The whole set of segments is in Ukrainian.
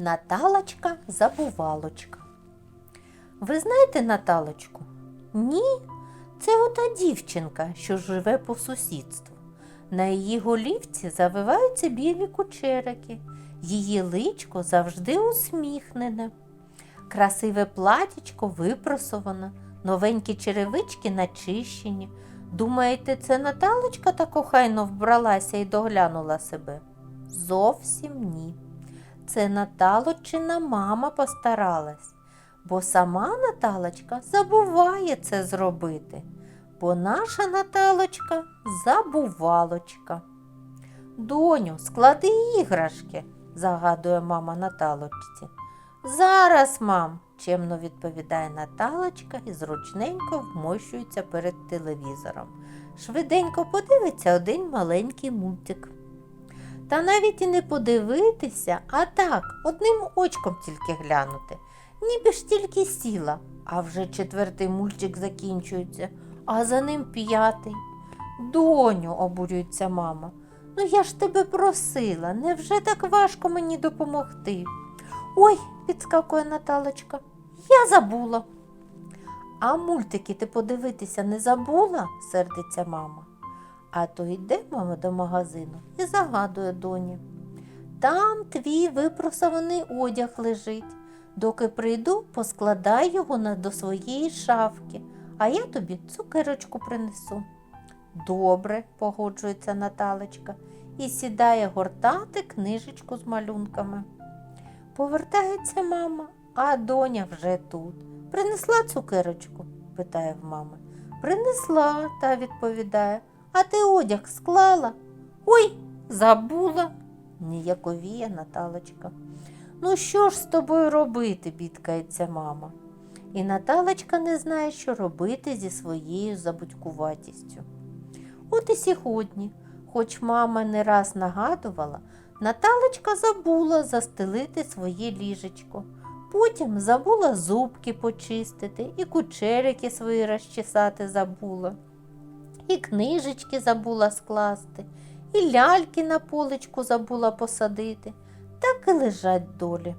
Наталочка забувалочка. Ви знаєте Наталочку? Ні, це ота дівчинка, що живе по сусідству. На її голівці завиваються білі кучерики, її личко завжди усміхнене. Красиве платічко випросоване, новенькі черевички начищені. Думаєте, це Наталочка так охайно вбралася і доглянула себе? Зовсім ні. Це Наталочина мама постаралась, бо сама Наталочка забуває це зробити, бо наша Наталочка забувалочка. Доню, склади іграшки, загадує мама Наталочці. Зараз, мам, чемно відповідає Наталочка і зручненько вмощується перед телевізором. Швиденько подивиться один маленький мультик. Та навіть і не подивитися, а так, одним очком тільки глянути. Ніби ж тільки сіла, а вже четвертий мультик закінчується, а за ним п'ятий. Доню, обурюється мама. Ну я ж тебе просила, невже так важко мені допомогти? Ой, підскакує Наталочка, я забула. А мультики ти подивитися не забула? сердиться мама. А то йде мама до магазину і загадує доні. Там твій випросований одяг лежить. Доки прийду, поскладай його до своєї шафки, а я тобі цукерочку принесу. Добре, погоджується Наталочка і сідає гортати книжечку з малюнками. Повертається мама, а доня вже тут. Принесла цукерочку? питає в мами. Принесла, та відповідає. А ти одяг склала? Ой, забула, ніяковіє Наталочка. Ну, що ж з тобою робити, бідкається мама. І Наталочка не знає, що робити зі своєю забудькуватістю. От і сьогодні, хоч мама не раз нагадувала, Наталочка забула застелити своє ліжечко. Потім забула зубки почистити, і кучерики свої розчесати забула, і книжечки забула скласти, і ляльки на поличку забула посадити. Так і лежать долі.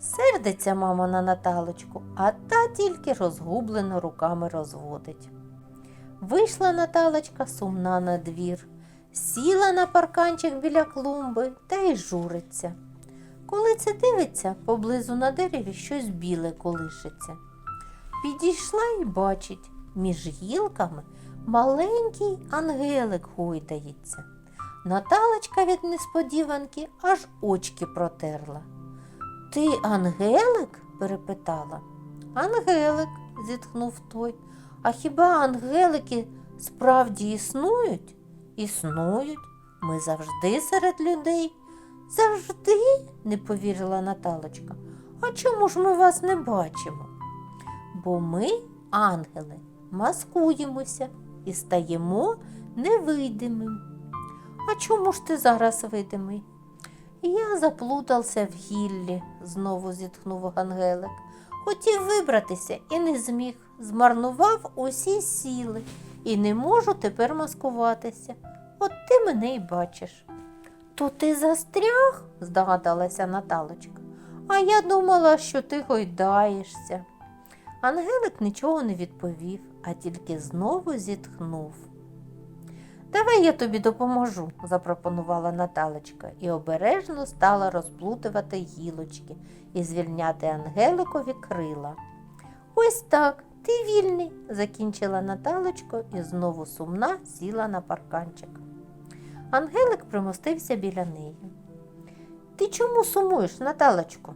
Сердиться мама на Наталочку, а та тільки розгублено руками розводить. Вийшла Наталочка сумна на двір, сіла на парканчик біля клумби та й журиться. Коли це дивиться, поблизу на дереві щось біле колишиться. Підійшла і бачить, між гілками маленький ангелик гойдається. Наталочка від несподіванки аж очки протерла. Ти ангелик? перепитала. Ангелик, зітхнув той. А хіба ангелики справді існують? Існують. Ми завжди серед людей. Завжди, не повірила Наталочка. А чому ж ми вас не бачимо? Бо ми, ангели, маскуємося і стаємо невидимим. А чому ж ти зараз видимий? Я заплутався в гіллі, знову зітхнув Ангелик. Хотів вибратися і не зміг. Змарнував усі сіли і не можу тепер маскуватися. От ти мене й бачиш. То ти застряг? здогадалася Наталочка. А я думала, що ти гойдаєшся. Ангелик нічого не відповів, а тільки знову зітхнув. Давай я тобі допоможу, запропонувала Наталочка і обережно стала розплутувати гілочки і звільняти Ангеликові крила. Ось так, ти вільний, закінчила Наталочка і знову сумна сіла на парканчик. Ангелик примостився біля неї. Ти чому сумуєш, Наталочко?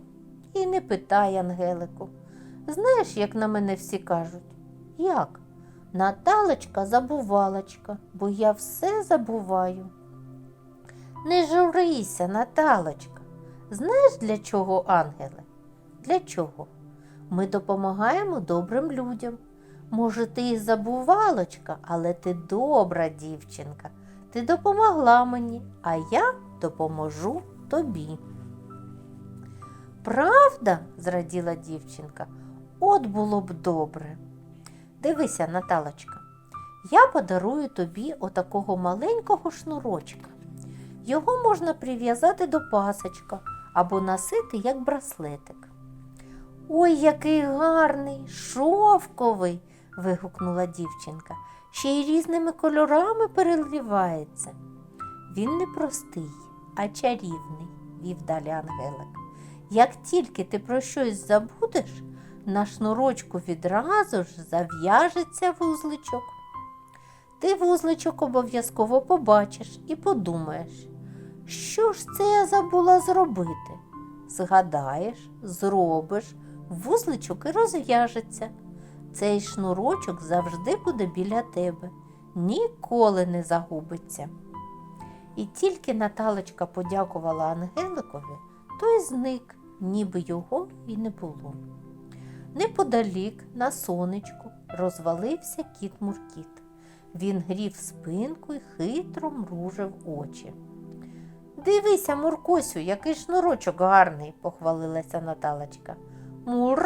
І не питай Ангелику. Знаєш, як на мене всі кажуть? Як? Наталочка забувалочка, бо я все забуваю. Не журися, Наталочка. Знаєш, для чого ангели? Для чого? Ми допомагаємо добрим людям. Може, ти і забувалочка, але ти добра дівчинка. Ти допомогла мені, а я допоможу тобі. Правда? зраділа дівчинка. От було б добре. Дивися, Наталочка, я подарую тобі отакого маленького шнурочка. Його можна прив'язати до пасочка, або носити як браслетик. Ой, який гарний, шовковий. вигукнула дівчинка. Ще й різними кольорами переливається. Він не простий, а чарівний, вів далі Ангелик. Як тільки ти про щось забудеш, на шнурочку відразу ж зав'яжеться вузличок. Ти вузличок обов'язково побачиш і подумаєш, що ж це я забула зробити? Згадаєш, зробиш, вузличок і розв'яжеться. Цей шнурочок завжди буде біля тебе, ніколи не загубиться. І тільки Наталочка подякувала Ангеликові, той зник, ніби його і не було. Неподалік, на сонечку, розвалився кіт Муркіт. Він грів спинку і хитро мружив очі. Дивися, Муркосю, який шнурочок гарний, похвалилася Наталочка. Мур,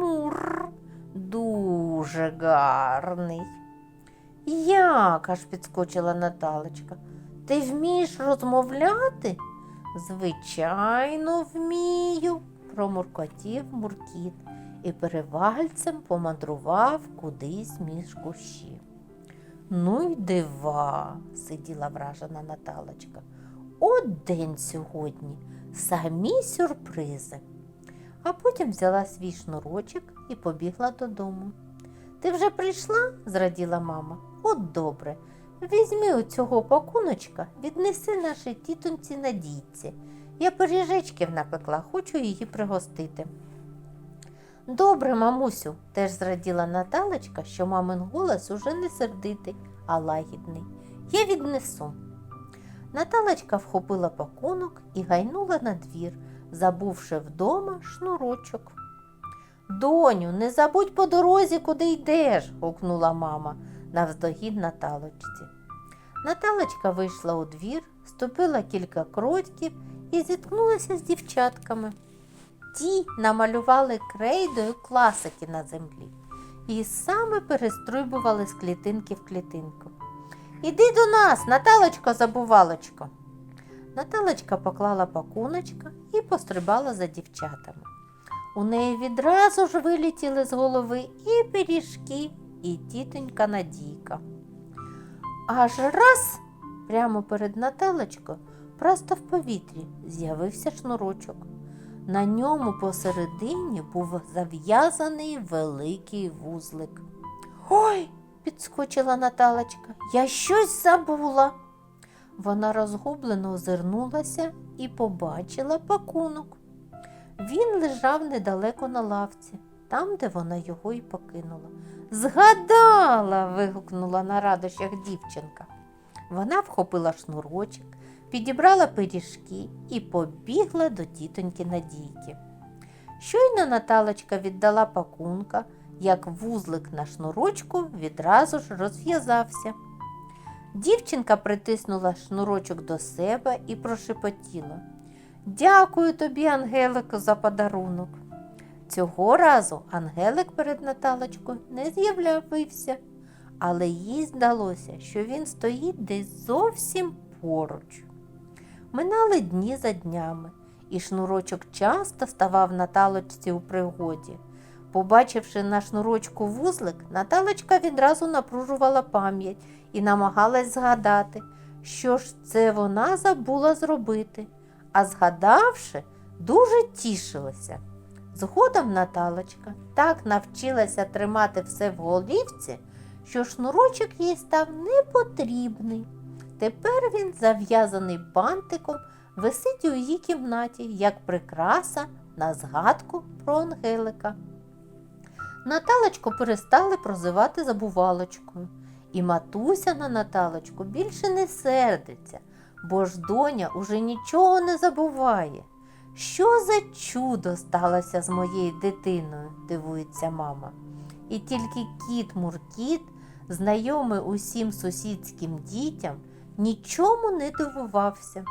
мур, дуже гарний. Як? аж підскочила Наталочка. Ти вмієш розмовляти? Звичайно, вмію, промуркотів Муркіт і перевальцем помандрував кудись між кущі. Ну й дива, сиділа вражена Наталочка. От день сьогодні, самі сюрпризи. А потім взяла свій шнурочок і побігла додому. Ти вже прийшла? зраділа мама. От добре. Візьми у цього пакуночка, віднеси нашій тітоньці Надійці. Я пиріжечків напекла, хочу її пригостити. Добре, мамусю, теж зраділа Наталочка, що мамин голос уже не сердитий, а лагідний. Я віднесу. Наталочка вхопила пакунок і гайнула на двір, забувши вдома шнурочок. Доню, не забудь по дорозі, куди йдеш, гукнула мама навздогін Наталочці. Наталочка вийшла у двір, ступила кілька кроків і зіткнулася з дівчатками. Ті намалювали крейдою класики на землі і саме перестрибували з клітинки в клітинку. Іди до нас, Наталочко забувалочко. Наталочка поклала пакуночка і пострибала за дівчатами. У неї відразу ж вилетіли з голови і пиріжки, і тітонька Надійка. Аж раз прямо перед Наталочкою, просто в повітрі, з'явився шнурочок. На ньому посередині був зав'язаний великий вузлик. Ой, підскочила Наталочка, я щось забула. Вона розгублено озирнулася і побачила пакунок. Він лежав недалеко на лавці, там, де вона його і покинула. Згадала. вигукнула на радощах дівчинка. Вона вхопила шнурочок, підібрала пиріжки і побігла до тітоньки Надійки. Щойно Наталочка віддала пакунка, як вузлик на шнурочку відразу ж розв'язався. Дівчинка притиснула шнурочок до себе і прошепотіла. Дякую тобі, Ангелико, за подарунок. Цього разу Ангелик перед Наталочкою не з'явився, але їй здалося, що він стоїть десь зовсім поруч. Минали дні за днями, і шнурочок часто ставав Наталочці у пригоді. Побачивши на шнурочку вузлик, Наталочка відразу напружувала пам'ять і намагалась згадати, що ж це вона забула зробити, а згадавши, дуже тішилася. Згодом Наталочка так навчилася тримати все в голівці, що шнурочок їй став непотрібний. Тепер він, зав'язаний бантиком, висить у її кімнаті, як прикраса на згадку про Ангелика. Наталочку перестали прозивати забувалочкою, і матуся на Наталочку більше не сердиться, бо ж доня уже нічого не забуває. Що за чудо сталося з моєю дитиною, дивується мама. І тільки кіт Муркіт, знайомий усім сусідським дітям, нічому не дивувався.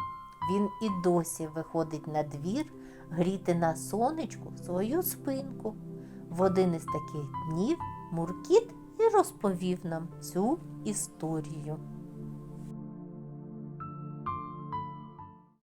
Він і досі виходить на двір гріти на сонечку свою спинку. В один із таких днів Муркіт і розповів нам цю історію.